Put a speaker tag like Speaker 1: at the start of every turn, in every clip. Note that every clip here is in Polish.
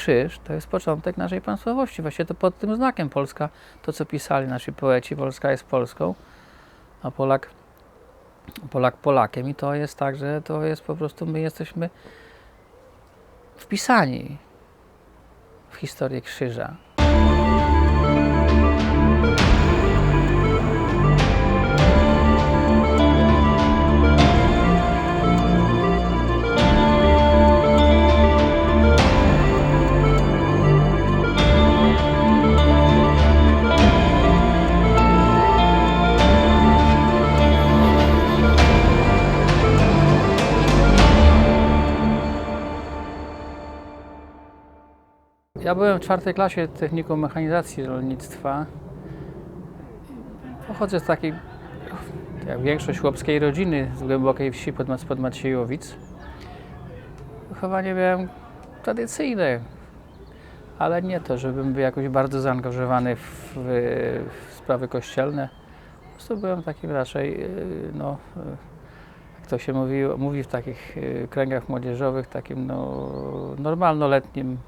Speaker 1: krzyż to jest początek naszej państwowości. Właśnie to pod tym znakiem Polska, to co pisali nasi poeci, Polska jest Polską, a Polak, Polak Polakiem. I to jest tak, że to jest po prostu, my jesteśmy wpisani w historię krzyża. Ja byłem w czwartej klasie technikum mechanizacji rolnictwa. Pochodzę z takiej, jak większość chłopskiej rodziny z głębokiej wsi pod, pod Maciejowic. Wychowanie miałem tradycyjne, ale nie to, żebym był jakoś bardzo zaangażowany w, w sprawy kościelne. Po prostu byłem takim raczej, yy, no, yy, jak to się mówi, mówi w takich yy, kręgach młodzieżowych, takim no, normalnoletnim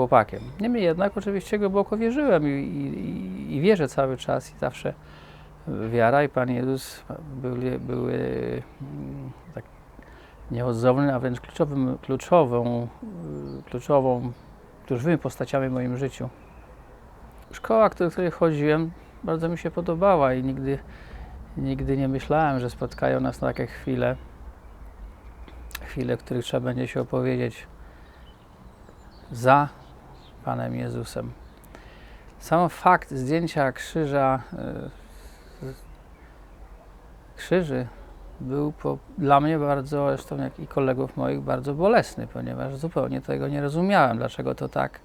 Speaker 1: chłopakiem. Niemniej jednak oczywiście głęboko wierzyłem i, i, i wierzę cały czas i zawsze wiara i Pan Jezus były, były mm, tak nieodzowne, a wręcz kluczowym, kluczową, kluczową, kluczowymi postaciami w moim życiu. Szkoła, do której chodziłem, bardzo mi się podobała i nigdy, nigdy nie myślałem, że spotkają nas takie chwile, chwile, w których trzeba będzie się opowiedzieć za Panem Jezusem. Sam fakt zdjęcia krzyża, y, krzyży był po, dla mnie bardzo, zresztą jak i kolegów moich, bardzo bolesny, ponieważ zupełnie tego nie rozumiałem, dlaczego to tak,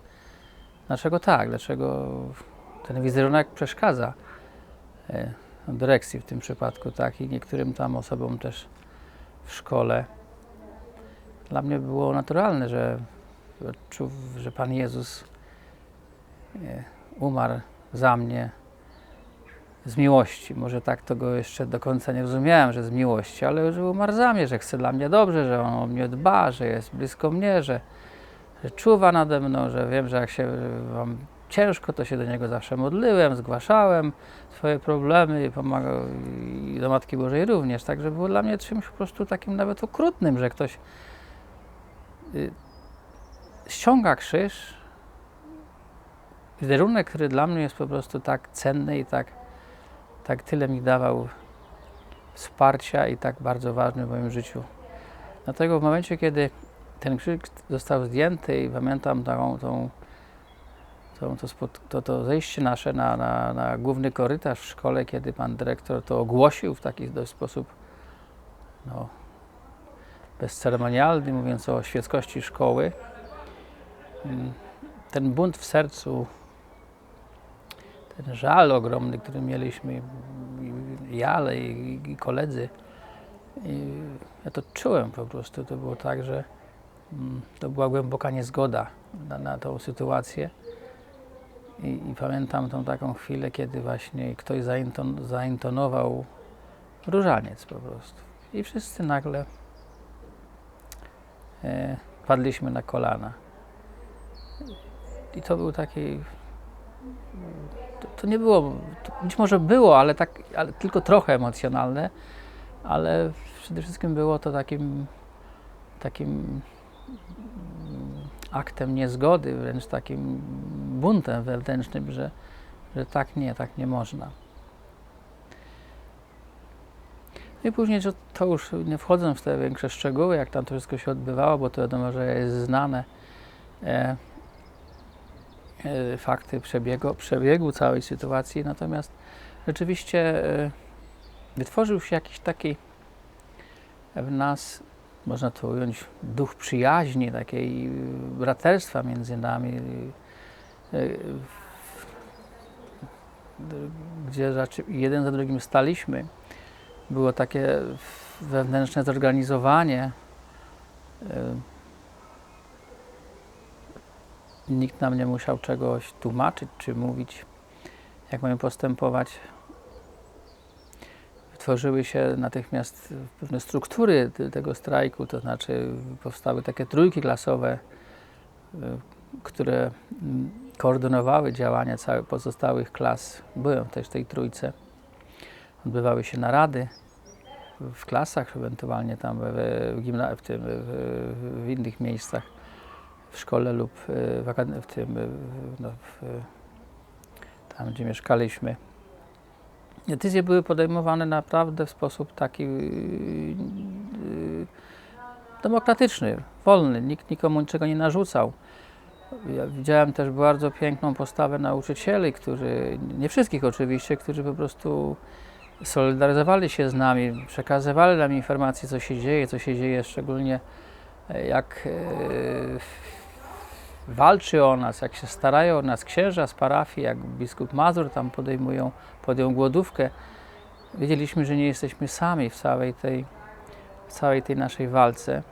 Speaker 1: dlaczego tak, dlaczego ten wizerunek przeszkadza y, dyrekcji w tym przypadku, tak, i niektórym tam osobom też w szkole. Dla mnie było naturalne, że że Pan Jezus e, umarł za mnie z miłości. Może tak to go jeszcze do końca nie rozumiałem, że z miłości, ale że umarł za mnie, że chce dla mnie dobrze, że on o mnie dba, że jest blisko mnie, że, że czuwa nade mną, że wiem, że jak się wam ciężko, to się do niego zawsze modliłem, zgłaszałem swoje problemy i pomagał i do Matki Bożej również. Także było dla mnie czymś po prostu takim nawet okrutnym, że ktoś y, ściąga krzyż, wizerunek, który dla mnie jest po prostu tak cenny i tak, tak tyle mi dawał wsparcia i tak bardzo ważny w moim życiu. Dlatego w momencie, kiedy ten krzyż został zdjęty i pamiętam tą, tą, tą, to, to, to zejście nasze na, na, na główny korytarz w szkole, kiedy pan dyrektor to ogłosił w taki dość sposób no, bezceremonialny, mówiąc o świeckości szkoły, ten bunt w sercu, ten żal ogromny, który mieliśmy, ja, ale i, i koledzy, i ja to czułem po prostu. To było tak, że mm, to była głęboka niezgoda na, na tą sytuację. I, I, pamiętam tą taką chwilę, kiedy właśnie ktoś zainton, zaintonował różaniec po prostu. I wszyscy nagle e, padliśmy na kolana. I to był taki. To, to nie było, to być może było, ale, tak, ale tylko trochę emocjonalne, ale przede wszystkim było to takim, takim aktem niezgody, wręcz takim buntem wewnętrznym, że, że tak nie, tak nie można. No I później, że to już nie wchodząc w te większe szczegóły, jak tam to wszystko się odbywało, bo to wiadomo, że jest znane. E, fakty przebiegu, przebiegu całej sytuacji, natomiast rzeczywiście e, wytworzył się jakiś taki w nas, można to ująć, duch przyjaźni, takiej braterstwa między nami, e, gdzie jeden za drugim staliśmy. Było takie wewnętrzne zorganizowanie Nikt nam nie musiał czegoś tłumaczyć czy mówić, jak mamy postępować. Tworzyły się natychmiast pewne struktury tego strajku, to znaczy powstały takie trójki klasowe, które mm, koordynowały działania całych pozostałych klas. Byłem też w tej trójce. Odbywały się narady w klasach, ewentualnie tam w, w, w, w innych miejscach, w szkole lub e, w, tym, w- no, w, tam, gdzie mieszkaliśmy. Decyzje były podejmowane naprawdę w sposób taki yy, demokratyczny, wolny. Nikt nikomu niczego nie narzucał. Ja widziałem też bardzo piękną postawę nauczycieli, którzy, nie wszystkich oczywiście, którzy po prostu solidaryzowali się z nami, przekazywali nam informacje, co się dzieje, co się dzieje, szczególnie jak walczy o nas, jak się starają o nas księża z parafii, jak biskup Mazur tam podejmują, podjął głodówkę. Wiedzieliśmy, że nie jesteśmy sami w całej tej, w całej tej naszej walce.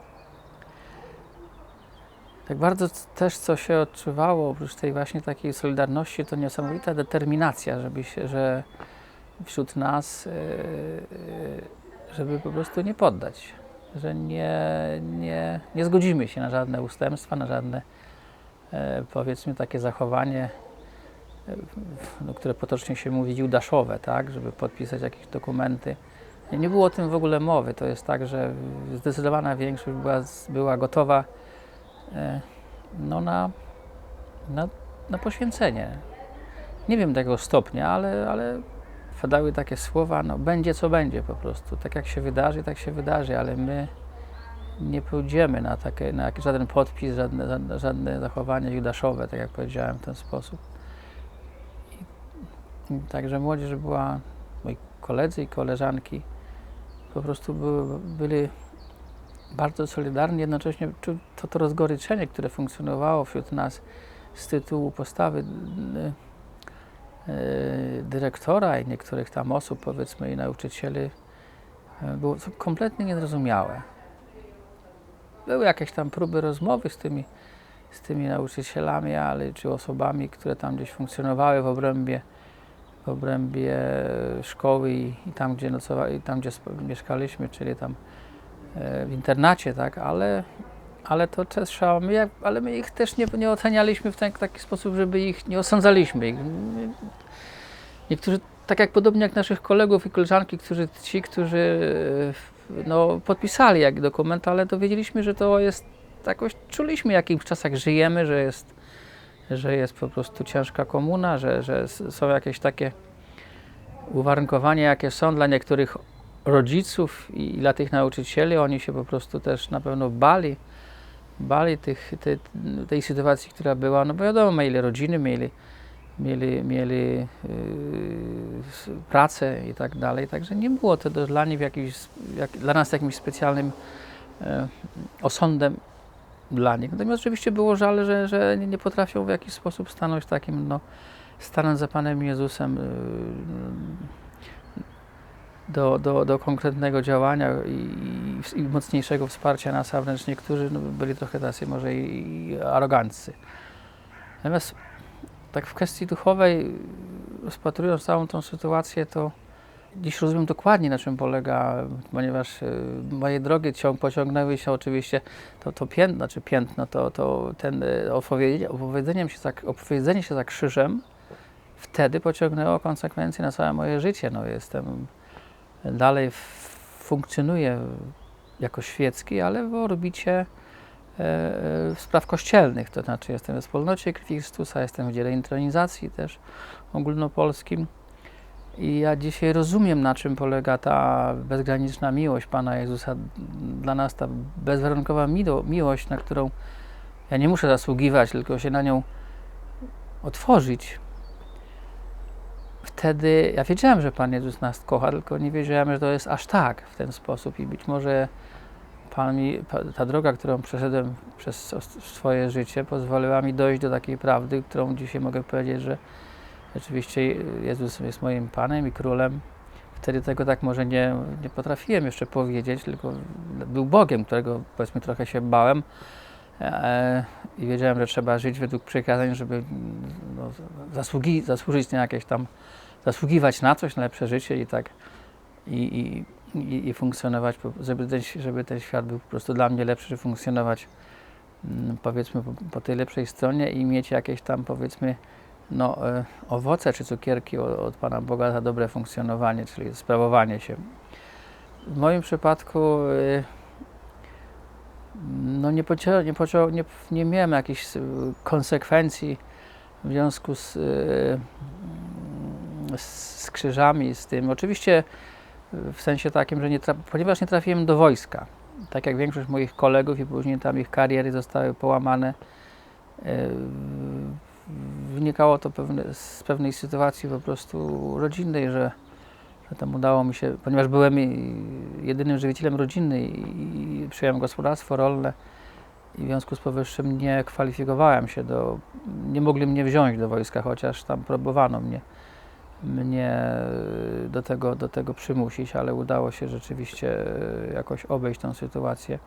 Speaker 1: Tak bardzo też, co się odczuwało, oprócz tej właśnie takiej solidarności, to niesamowita determinacja, żeby się, że wśród nas, yy, yy, żeby po prostu nie poddać, że nie, nie, nie zgodzimy się na żadne ustępstwa, na żadne e, powiedzmy takie zachowanie, e, no, które potocznie się mówi judaszowe, tak, żeby podpisać jakieś dokumenty. Nie, nie było o tym w ogóle mowy. To jest tak, że zdecydowana większość była, była gotowa e, no, na, na, na poświęcenie. Nie wiem tego stopnia, ale, ale padały takie słowa, no będzie co będzie po prostu. Tak jak się wydarzy, tak się wydarzy, ale my nie pójdziemy na, takie, na żaden podpis, żadne, żadne, zachowania judaszowe, tak jak powiedziałem w ten sposób. I, i także młodzież była, moi koledzy i koleżanki po prostu były, byli bardzo solidarni, jednocześnie to, to rozgoryczenie, które funkcjonowało wśród nas z tytułu postawy y, y, dyrektora i niektórych tam osób, powiedzmy, i nauczycieli, y, było kompletnie niezrozumiałe. Były jakieś tam próby rozmowy z tymi, z tymi nauczycielami, ale czy osobami, które tam gdzieś funkcjonowały w obrębie, w obrębie szkoły i, i tam, gdzie nocowa, i tam, gdzie mieszkaliśmy, czyli tam e, w internacie, tak, ale, ale to też trzeba, my, ale my ich też nie, nie ocenialiśmy w ten, taki sposób, żeby ich, nie osądzaliśmy. Niektórzy, tak jak podobnie jak naszych kolegów i koleżanki, którzy, ci, którzy e, no, podpisali jak dokument, ale dowiedzieliśmy, że to jest, jakoś czuliśmy, w jakich czasach żyjemy, że jest, że jest po prostu ciężka komuna, że, że są jakieś takie uwarunkowania, jakie są dla niektórych rodziców i dla tych nauczycieli. Oni się po prostu też na pewno bali, bali tych, tej, tej sytuacji, która była. No bo wiadomo, mieli rodziny, mieli, mieli, mieli s- pracę i tak dalej. Także nie było to dla nich jakimś, jak, dla nas jakimś specjalnym e, osądem dla nich. Natomiast oczywiście było żal, że, że nie, potrafią w jakiś sposób stanąć takim, no, stanąć za Panem Jezusem yy, do, do, do konkretnego działania i, i, i mocniejszego wsparcia nas, a wręcz niektórzy no, byli trochę tacy może i, i aroganccy. Natomiast tak w kwestii duchowej, rozpatrując całą tą sytuację, to dziś rozumiem dokładnie, na czym polega, ponieważ y, moje drogi ciąg pociągnęły się oczywiście, to, to piętno, znaczy piętno, to, to ten y, opowiedzenie, się za, opowiedzenie się za krzyżem wtedy pociągnęło konsekwencje na całe moje życie. No, jestem, dalej funkcjonuję jako świecki, ale w orbicie spraw kościelnych, to znaczy jestem we wspólnocie Krwi Chrystusa, jestem w dziele intronizacji też ogólnopolskim. I ja dzisiaj rozumiem, na czym polega ta bezgraniczna miłość Pana Jezusa dla nas, ta bezwarunkowa miło, miłość, na którą ja nie muszę zasługiwać, tylko się na nią otworzyć. Wtedy ja wiedziałem, że Pan Jezus nas kocha, tylko nie wiedziałem, że to jest aż tak w ten sposób i być może Pan mi, ta droga, którą przeszedłem przez swoje życie, pozwoliła mi dojść do takiej prawdy, którą dzisiaj mogę powiedzieć, że Rzeczywiście Jezus jest moim Panem i Królem. Wtedy tego tak może nie, nie potrafiłem jeszcze powiedzieć, tylko był Bogiem, którego powiedzmy trochę się bałem e, i wiedziałem, że trzeba żyć według przykazań, żeby no, zasługi, zasłużyć na jakieś tam, zasługiwać na coś, na lepsze życie i tak i, i, i, i funkcjonować, żeby ten, żeby ten świat był po prostu dla mnie lepszy, żeby funkcjonować mm, powiedzmy po, po tej lepszej stronie i mieć jakieś tam powiedzmy no, e, owoce czy cukierki od, od Pana Boga za dobre funkcjonowanie, czyli sprawowanie się. W moim przypadku e, no nie, pocia- nie, pocia- nie, nie miałem jakichś e, konsekwencji w związku z, z krzyżami, z tym. Oczywiście w sensie takim, że nie ponieważ nie trafiłem do wojska, tak jak większość moich kolegów i później tam ich kariery zostały połamane, e, wynikało to pewne, z pewnej sytuacji po prostu rodzinnej, że, że tam udało mi się, ponieważ byłem jedynym żywicielem rodziny i, i przyjąłem gospodarstwo rolne i w związku z powyższym nie kwalifikowałem się do, nie mogli mnie wziąć do wojska, chociaż tam próbowano mnie, mnie do tego, do tego przymusić, ale udało się rzeczywiście jakoś obejść tą sytuację.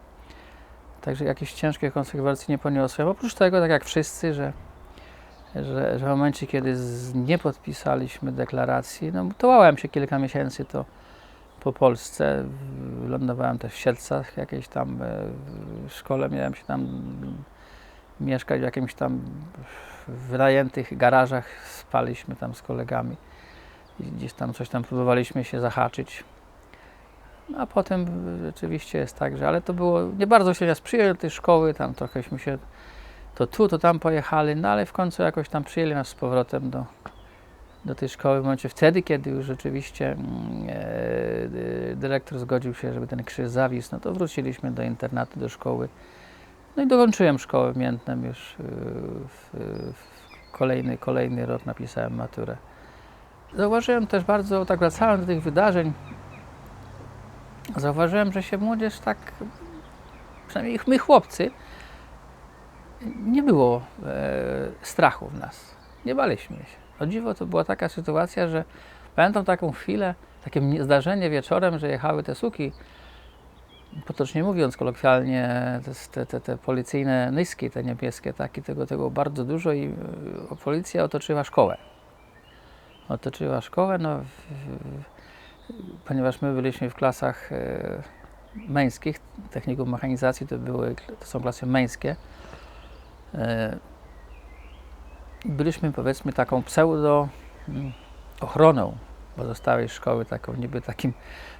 Speaker 1: Także jakieś ciężkie konsekwencje nie poniosłem. Oprócz tego, tak jak wszyscy, że, że, że w momencie, kiedy z, nie podpisaliśmy deklaracji, no tołałem się kilka miesięcy to po Polsce. Lądowałem też w Siedlcach, jakiejś tam e, w szkole, miałem się tam mieszkać w jakimś tam wynajętych garażach, spaliśmy tam z kolegami. Gdzieś tam coś tam próbowaliśmy się zahaczyć. No, a potem rzeczywiście jest tak, że ale to było, nie bardzo się nas przyjęli do tej szkoły, tam trochęśmy się to tu, to tam pojechali, no ale w końcu jakoś tam przyjęli nas z powrotem do, do tej szkoły w momencie wtedy, kiedy już rzeczywiście mm, e, dyrektor zgodził się, żeby ten krzyż zawisł, no to wróciliśmy do internatu, do szkoły. No i dokończyłem szkołę w Miętnem już y, w, w kolejny, kolejny rok napisałem maturę. Zauważyłem też bardzo, tak wracając do tych wydarzeń, zauważyłem, że się młodzież tak, przynajmniej my chłopcy, nie było e, strachu w nas. Nie baliśmy się. O dziwo to była taka sytuacja, że pamiętam taką chwilę, takie zdarzenie wieczorem, że jechały te suki, potocznie mówiąc kolokwialnie, te, te, te, te policyjne nyski, te niebieskie, takie, tego, tego bardzo dużo i e, policja otoczyła szkołę. Otoczyła szkołę, no, w, ponieważ my byliśmy w klasach e, męskich, technikum mechanizacji to, były, to są klasy męskie, e, byliśmy powiedzmy taką pseudo mm, ochroną pozostałej szkoły, taką niby takim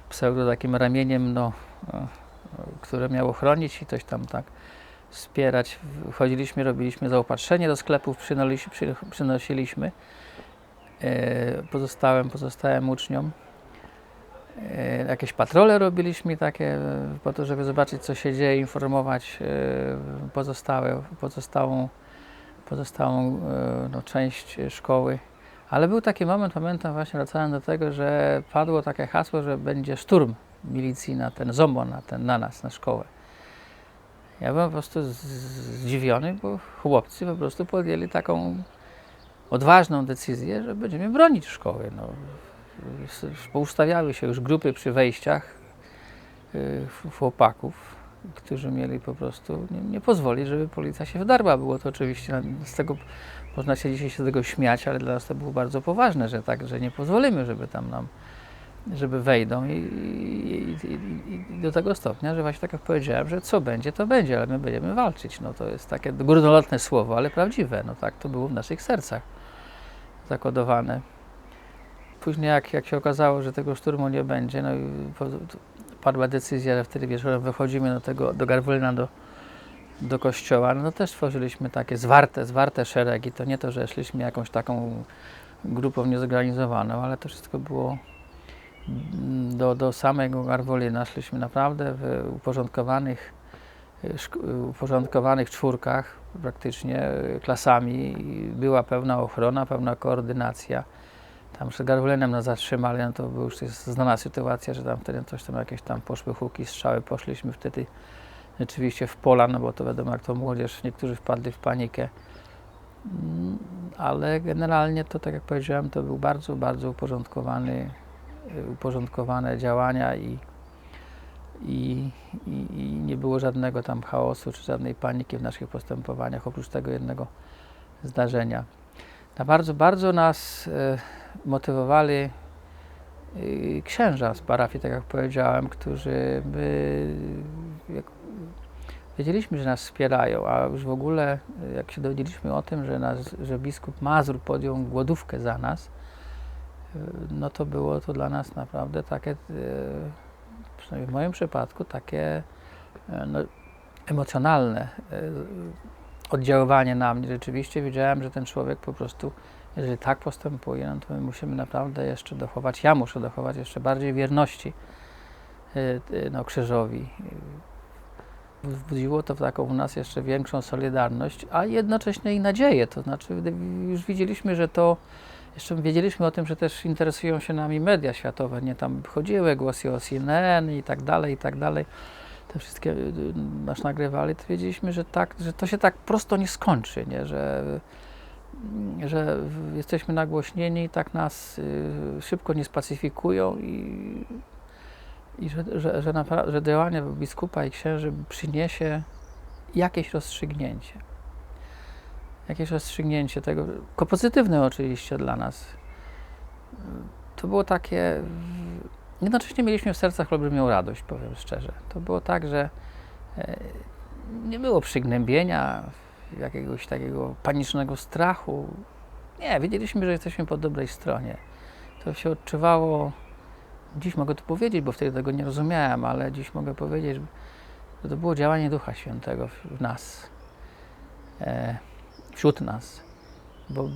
Speaker 1: pseudo takim ramieniem, no, e, które miało chronić i coś tam tak wspierać. Chodziliśmy, robiliśmy zaopatrzenie do sklepów, przynosiliśmy pozostałym, pozostałym uczniom. E, Jakieś patrole robiliśmy takie e, po to, żeby zobaczyć co się dzieje, informować e, pozostałe, pozostałą, pozostałą e, no, część szkoły. Ale był taki moment, pamiętam właśnie wracałem do tego, że padło takie hasło, że będzie szturm milicji na ten ZOMO, na, ten, na nas, na szkołę. Ja byłem po prostu zdziwiony, bo chłopcy po prostu podjęli taką odważną decyzję, że będziemy bronić szkoły. No, poustawiały się już grupy przy wejściach y, ch- chłopaków, którzy mieli po prostu nie, nie pozwolić, żeby policja się wdarła. Było to oczywiście, z tego można się dzisiaj się z tego śmiać, ale dla nas to było bardzo poważne, że tak, że nie pozwolimy, żeby tam nam, żeby wejdą i, i, i, i do tego stopnia, że właśnie tak jak powiedziałem, że co będzie, to będzie, ale my będziemy walczyć. No to jest takie górnolotne słowo, ale prawdziwe. No tak to było w naszych sercach zakodowane. Później jak, jak się okazało, że tego szturmu nie będzie, no i padła decyzja, że wtedy wieczorem wychodzimy do tego, do Garwolina, do, do kościoła, no też tworzyliśmy takie zwarte, zwarte szeregi. To nie to, że szliśmy jakąś taką grupą niezorganizowaną, ale to wszystko było do, do samego Garwolina. Szliśmy naprawdę w uporządkowanych, uporządkowanych czwórkach, praktycznie y, klasami. Była pełna ochrona, pełna koordynacja. Tam przed Garwolinem nas zatrzymali, no to była już znana sytuacja, że tam wtedy coś tam jakieś tam poszły huki, strzały, poszliśmy wtedy rzeczywiście w pola, no bo to wiadomo jak to młodzież, niektórzy wpadli w panikę. Mm, Ale generalnie to, tak jak powiedziałem, to był bardzo, bardzo uporządkowany, y, uporządkowane działania i, i, i, i nie było żadnego tam chaosu czy żadnej paniki w naszych postępowaniach, oprócz tego jednego zdarzenia. Na bardzo, bardzo nas e, motywowali y, księża z parafii, tak jak powiedziałem, którzy by, jak, wiedzieliśmy, że nas wspierają, a już w ogóle y, jak się dowiedzieliśmy o tym, że, nas, że biskup Mazur podjął głodówkę za nas, no to było to dla nas naprawdę takie, przynajmniej w moim przypadku, takie e, no, emocjonalne y, oddziaływanie na mnie. Rzeczywiście wiedziałem, że ten człowiek po prostu, jeżeli tak postępuje, no to my musimy naprawdę jeszcze dochować, ja muszę dochować jeszcze bardziej wierności y, no, krzyżowi. Wzbudziło to w taką u nas jeszcze większą solidarność, a jednocześnie i nadzieję. To znaczy, już widzieliśmy, że to, jeszcze wiedzieliśmy o tym, że też interesują się nami media światowe, nie tam chodziły głosy o CNN i tak dalej, i tak dalej. Te wszystkie y, nas nagrywali, to wiedzieliśmy, że tak, że to się tak prosto nie skończy, nie? Że, że jesteśmy nagłośnieni i tak nas y, szybko nie spacyfikują i i że, że, że, że działanie biskupa i księży przyniesie jakieś rozstrzygnięcie. Jakieś rozstrzygnięcie tego, tylko pozytywne oczywiście dla nas. To było takie. Jednocześnie mieliśmy w sercach olbrzymią radość, powiem szczerze. To było tak, że e, nie było przygnębienia, jakiegoś takiego panicznego strachu. Nie, wiedzieliśmy, że jesteśmy po dobrej stronie. To się odczuwało dziś mogę to powiedzieć, bo wtedy tego nie rozumiałem, ale dziś mogę powiedzieć, że to było działanie Ducha Świętego w nas, e, wśród nas. Bo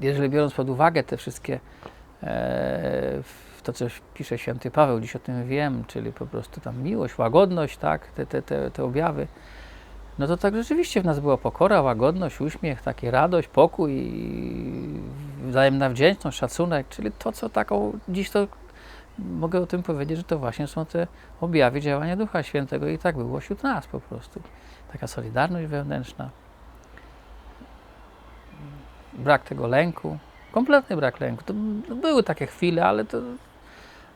Speaker 1: jeżeli biorąc pod uwagę te wszystkie, e, to co pisze święty Paweł, dziś o tym wiem, czyli po prostu tam miłość, łagodność, tak, te, te, te, te objawy, no to tak rzeczywiście w nas była pokora, łagodność, uśmiech, taki radość, pokój, wzajemna wdzięczność, szacunek, czyli to, co taką dziś to mogę o tym powiedzieć, że to właśnie są te objawy działania Ducha Świętego i tak było wśród nas po prostu. Taka solidarność wewnętrzna, brak tego lęku, kompletny brak lęku. To były takie chwile, ale to,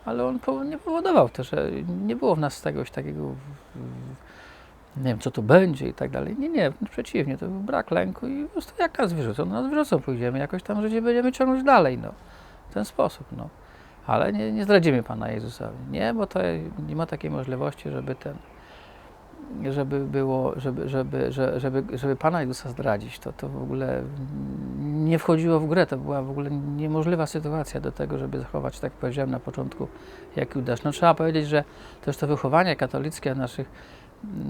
Speaker 1: ale on nie powodował też, że nie było w nas czegoś takiego, nie wiem, co to będzie i tak dalej. Nie, nie, przeciwnie, to był brak lęku i po prostu jak nas wyrzucą, no nas wyrzucą, pójdziemy, jakoś tam życie będziemy ciągnąć dalej, no. W ten sposób, no ale nie, nie zdradzimy Pana Jezusowi. Nie, bo to nie ma takiej możliwości, żeby ten, żeby było, żeby, żeby, żeby, żeby, Pana Jezusa zdradzić. To, to w ogóle nie wchodziło w grę, to była w ogóle niemożliwa sytuacja do tego, żeby zachować, tak jak powiedziałem na początku, jak Judasz. No trzeba powiedzieć, że też to wychowanie katolickie naszych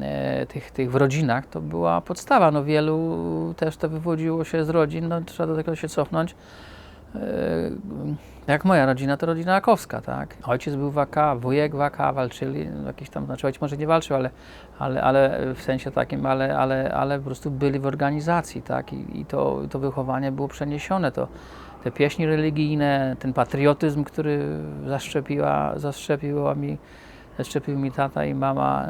Speaker 1: e, tych, tych w rodzinach, to była podstawa. No wielu też to wywodziło się z rodzin, no trzeba do tego się cofnąć. E, jak moja rodzina, to rodzina akowska, tak? Ojciec był w AK, wujek w AK, walczyli, no jakiś tam, znaczy ojciec może nie walczył, ale, ale, ale w sensie takim, ale, ale, ale po prostu byli w organizacji, tak? I, i to, to wychowanie było przeniesione, to te pieśni religijne, ten patriotyzm, który zaszczepiła, zaszczepiła mi, zaszczepił mi tata i mama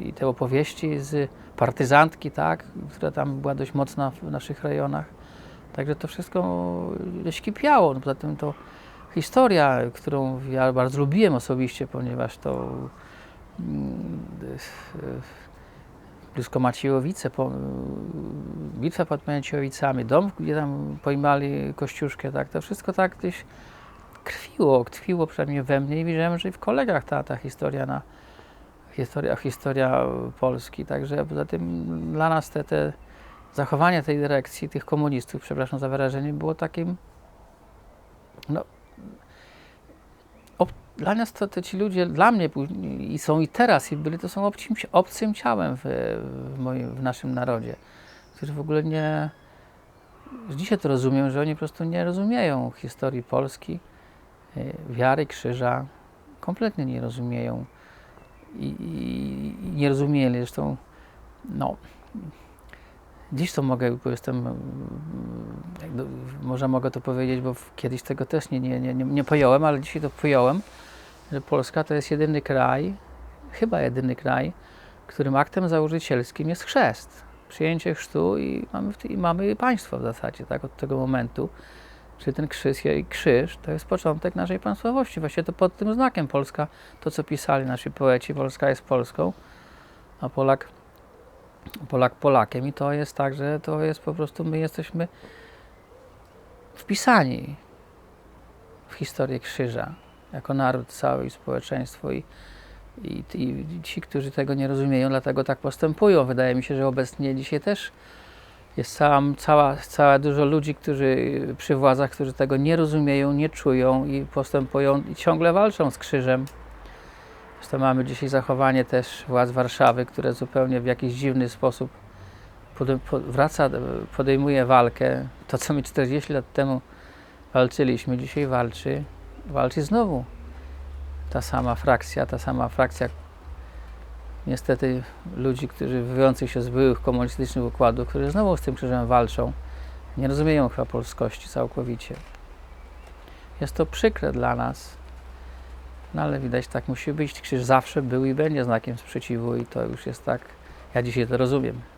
Speaker 1: i te opowieści z partyzantki, tak? Która tam była dość mocna w naszych rejonach. Także to wszystko skipiało. No poza tym to historia, którą ja bardzo lubiłem osobiście, ponieważ to mm, blisko Maciejowice, po, bitwa pod Maciejowicami, dom, gdzie tam pojmali Kościuszkę, tak, to wszystko tak gdzieś krwiło, tkwiło przynajmniej we mnie i widziałem, że i w kolegach ta, ta historia na historia, historia Polski, także poza tym dla nas te, te zachowanie tej dyrekcji, tych komunistów, przepraszam za wyrażenie, było takim no, dla nas to, to, ci ludzie, dla mnie i są i teraz, i byli, to są obcym, obcym ciałem w, w, moim, w naszym narodzie, którzy w ogóle nie, dzisiaj to rozumiem, że oni po prostu nie rozumieją historii Polski, y, wiary, krzyża, kompletnie nie rozumieją i, i, i nie rozumieli, zresztą no, Dziś to mogę, bo jestem, może mogę to powiedzieć, bo kiedyś tego też nie, nie, nie, nie pojąłem, ale dzisiaj to pojąłem, że Polska to jest jedyny kraj, chyba jedyny kraj, którym aktem założycielskim jest chrzest. Przyjęcie chrztu i mamy, i mamy państwo w zasadzie, tak, od tego momentu. Czyli ten krzyż, krzyż to jest początek naszej państwowości. Właśnie to pod tym znakiem Polska, to co pisali nasi poeci, Polska jest Polską, a Polak Polak Polakiem i to jest tak, że to jest po prostu, my jesteśmy wpisani w historię krzyża, jako naród cały i społeczeństwo i I, I ci, którzy tego nie rozumieją, dlatego tak postępują. Wydaje mi się, że obecnie dzisiaj też jest cała, cała, cała dużo ludzi, którzy przy władzach, którzy tego nie rozumieją, nie czują i postępują i ciągle walczą z krzyżem. Zresztą mamy dzisiaj zachowanie też władz Warszawy, które zupełnie w jakiś dziwny sposób wraca, podejmuje walkę. To, co my 40 lat temu walczyliśmy, dzisiaj walczy, walczy znowu ta sama frakcja, ta sama frakcja niestety ludzi, którzy wywiązujących się z byłych komunistycznych układów, którzy znowu z tym krzyżem walczą, nie rozumieją chyba polskości całkowicie. Jest to przykre dla nas, no ale widać tak musi być. Krzyż zawsze był i będzie znakiem sprzeciwu i to już jest tak, ja dzisiaj to rozumiem.